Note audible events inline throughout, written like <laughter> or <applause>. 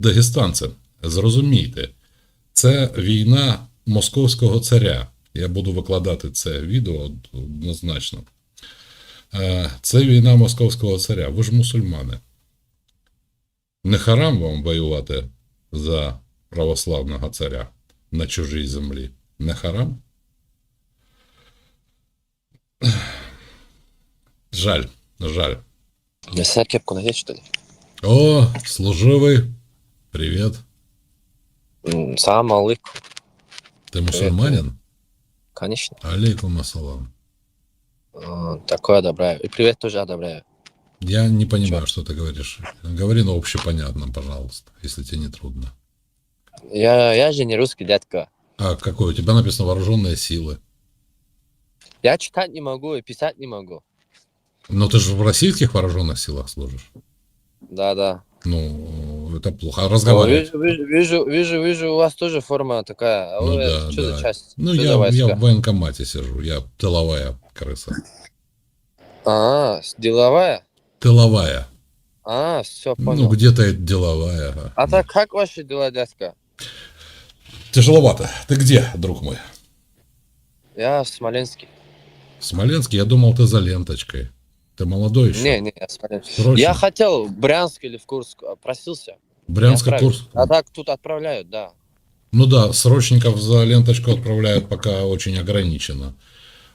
Дагестанці, зрозумійте, це війна московського царя. Я буду викладати це відео однозначно. Е, Це війна московського царя. Ви ж мусульмани. Не харам вам воювати за православного царя на чужій землі. Не харам? Жаль, жаль. Я себя кепку надеть, что ли? О, служивый. Привет. М, Салам алейкум. Ты мусульманин? Конечно. Алейкум ассалам. Э, Такое одобряю. И привет тоже одобряю. Я не понимаю, что ты говоришь. Говори на общепонятном, пожалуйста, если тебе не трудно. Я, я же не русский дядька. А какой? У тебя написано вооруженные силы. Я читать не могу и писать не могу. Но ты же в российских вооруженных силах служишь. Да-да. Ну, это плохо. А О, разговаривать? Вижу, вижу, вижу, вижу, у вас тоже форма такая. А Ну вы да, что да. за часть? Ну, Что я, я в военкомате сижу. Я тыловая крыса. А, деловая? Тыловая. А, все, Ну, понял. где-то и деловая. ага. а так как ваши дела, дядька? Тяжеловато. Ты где, друг мой? Я в Смоленске. В Смоленске? Я думал, ты за ленточкой. Ты молодой еще. Не, не, я Смоленске. Срочно. Я хотел в Брянск или в Курск, а просился. Брянский Не отправили. курс. А так тут отправляют, да. Ну да, срочников за ленточку отправляют пока очень ограниченно.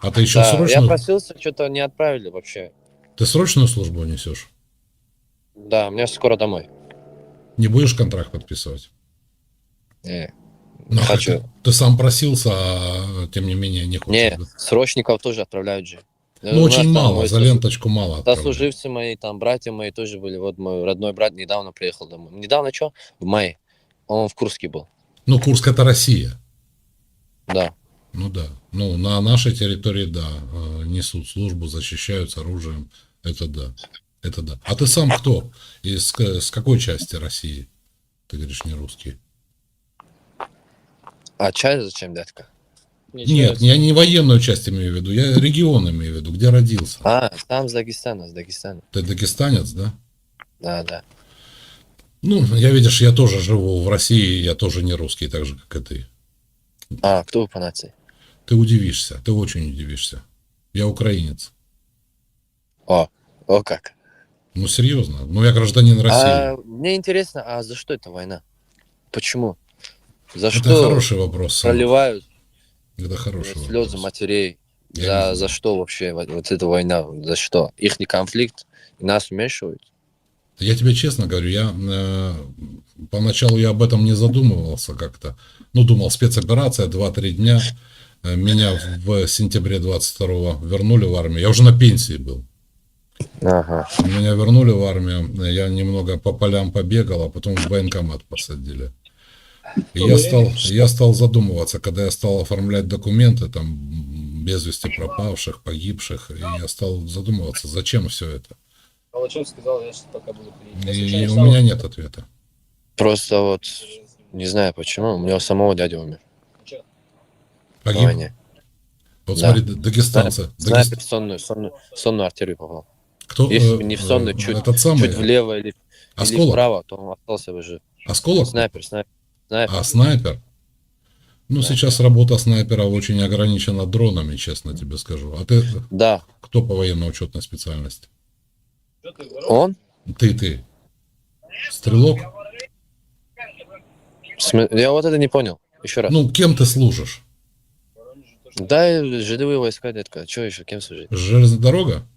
А ты еще Да, Я срочную... просился, что-то не отправили вообще. Ты срочную службу несешь? Да, мне скоро домой. Не будешь контракт подписывать? Не, Ну, не хочу. хотя Ты сам просился, а тем не менее не хочешь. Не, срочников тоже отправляют же. Ну, У нас очень мало, мой за ленточку мало. Сослуживцы мои, там, братья мои тоже были. Вот мой родной брат недавно приехал домой. Недавно что? В мае. Он в Курске был. Ну, Курск это Россия. Да. Ну да. Ну, на нашей территории, да, э, несут службу, защищаются оружием. Это да. Это да. А ты сам кто? Из к- с какой части России? Ты говоришь, не русский. А чай зачем, дядька? Нет, я не военную часть имею в виду, я регион имею в виду, где родился. А, там с Дагестана, с Дагестана. Ты дагестанец, да? Да, да. Ну, я видишь, я тоже живу в России, я тоже не русский, так же, как и ты. А, кто вы по нации? Ты удивишься, ты очень удивишься. Я украинец. О, о как. Ну, серьезно. Ну, я гражданин России. А, мне интересно, а за что эта война? Почему? За Это что хороший вопрос. Проливают Это хороший слезы вопрос. матерей? Я не За, за что вообще вот, вот эта война? За что? Их конфликт? И нас вмешивают? Я тебе честно говорю, я э, поначалу я об этом не задумывался как-то. Ну, думал, спецоперация, 2-3 дня. Э, Меня в сентябре 22 вернули в армию. Я уже на пенсии был. Ага. Меня вернули в армию, я немного по полям побегал, а потом в военкомат посадили. Я стал, я стал задумываться, когда я стал оформлять документы, там, без вести пропавших, погибших, и я стал задумываться, зачем все это. Калачев сказал, я сейчас пока буду приедать. И, и у меня нет ответа. Просто вот не знаю почему. У меня у самого дядя умер. На Погиб. войне. Вот Да. смотри, дагестанцы. Дагест- Снайпер в сонную, сонную, сонную артерию попал. Кто, Если э, не в сонную, э, чуть, этот самый, чуть влево или, или осколок? вправо, то он остался бы жив. Осколок? Снайпер, снайпер, снайпер. А, снайпер? Ну, Да. сейчас работа снайпера очень ограничена дронами, честно тебе скажу. А ты Да, кто по военно-учетной специальности? Он? Ты, ты. Стрелок? Я вот это не понял. Еще раз. Ну, кем ты служишь? Да, жидовые войска, детка. Че еще, кем служить? Железная дорога?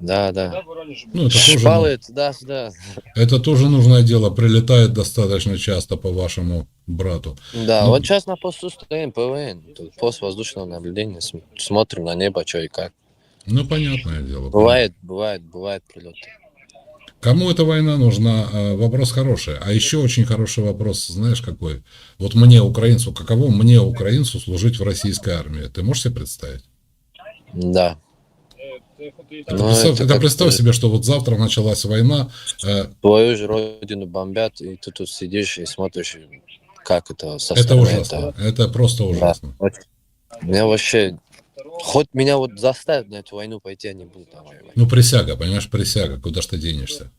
Да, Да, был. Ну, это тоже, Шпалы туда-сюда. это тоже нужное дело. Прилетает достаточно часто по вашему брату. Да, Ну. вот сейчас на посту стоим, ПВН. Тут пост воздушного наблюдения. см- Смотрим на небо, что и как. Ну, понятное дело. Бывает, бывает, бывает прилеты. Кому эта война нужна? Э, Вопрос хороший. А еще очень хороший вопрос, знаешь какой? Вот мне, украинцу, каково мне, украинцу, служить в российской армии? Ты можешь себе представить? Да. Это, Ну, представь, это это представь себе, что вот завтра началась война, э, Твою же родину бомбят, и ты тут сидишь и смотришь, как это со это ужасно. Это просто ужасно. Меня вообще... Хоть меня вот заставят на эту войну пойти, я не буду там воевать. Ну, присяга, понимаешь, присяга, куда ж ты денешься?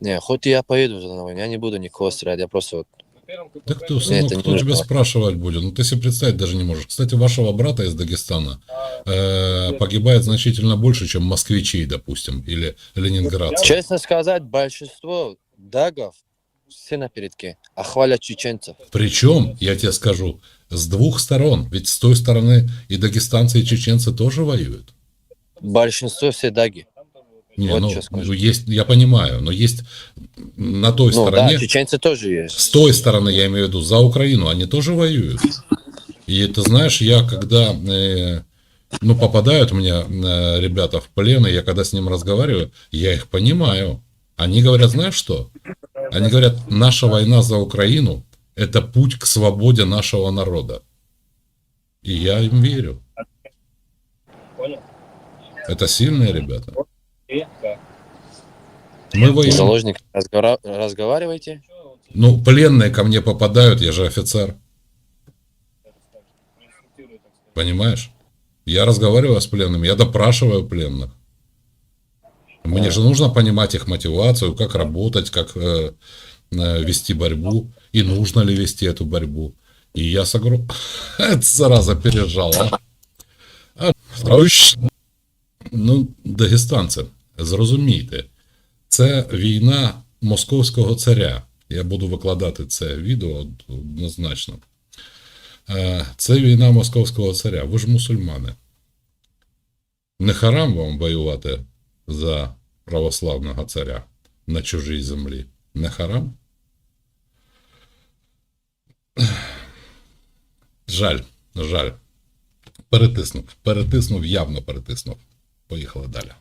Не, хоть я поеду туда на войну, я не буду никого стрелять, я просто вот... Да кто, сынок, это кто тебя спрашивать будет? Ну, ты себе представить даже не можешь. Кстати, вашего брата из Дагестана А, э, погибает значительно больше, чем москвичей, допустим, или ленинградцев. Честно сказать, большинство дагов все на передке, а хвалят чеченцев. Причем, я тебе скажу, с двух сторон. Ведь с той стороны и дагестанцы, и чеченцы тоже воюют. Большинство все даги. Не, Вот ну, ну, есть, я понимаю, но есть на той Ну стороне, да, чеченцы тоже есть. с той стороны, я имею в виду, за Украину, они тоже воюют. И ты знаешь, я когда, э, ну, попадают мне э, ребята в плен, и я когда с ним разговариваю, я их понимаю. Они говорят, знаешь что? Они говорят, наша война за Украину – это путь к свободе нашего народа. И я им верю. Понял? Это сильные ребята. Мы воюем. Заложник, разговора- разговаривайте. Ну, пленные ко мне попадают, я же офицер, понимаешь? Я разговариваю с пленными, я допрашиваю пленных. Мне А. же нужно понимать их мотивацию, как работать, как э, э, вести борьбу, и нужно ли вести эту борьбу. И я согру... <laughs> Это зараза пережала. А, товарищ, ну, дагестанці, зрозумійте, це війна московського царя. Я буду викладати це відео однозначно. Е, Це війна московського царя. Ви ж мусульмани. Не харам вам воювати за православного царя на чужій землі. Не харам? Жаль, жаль. Перетиснув. Перетиснув, явно перетиснув. Поїхали далі.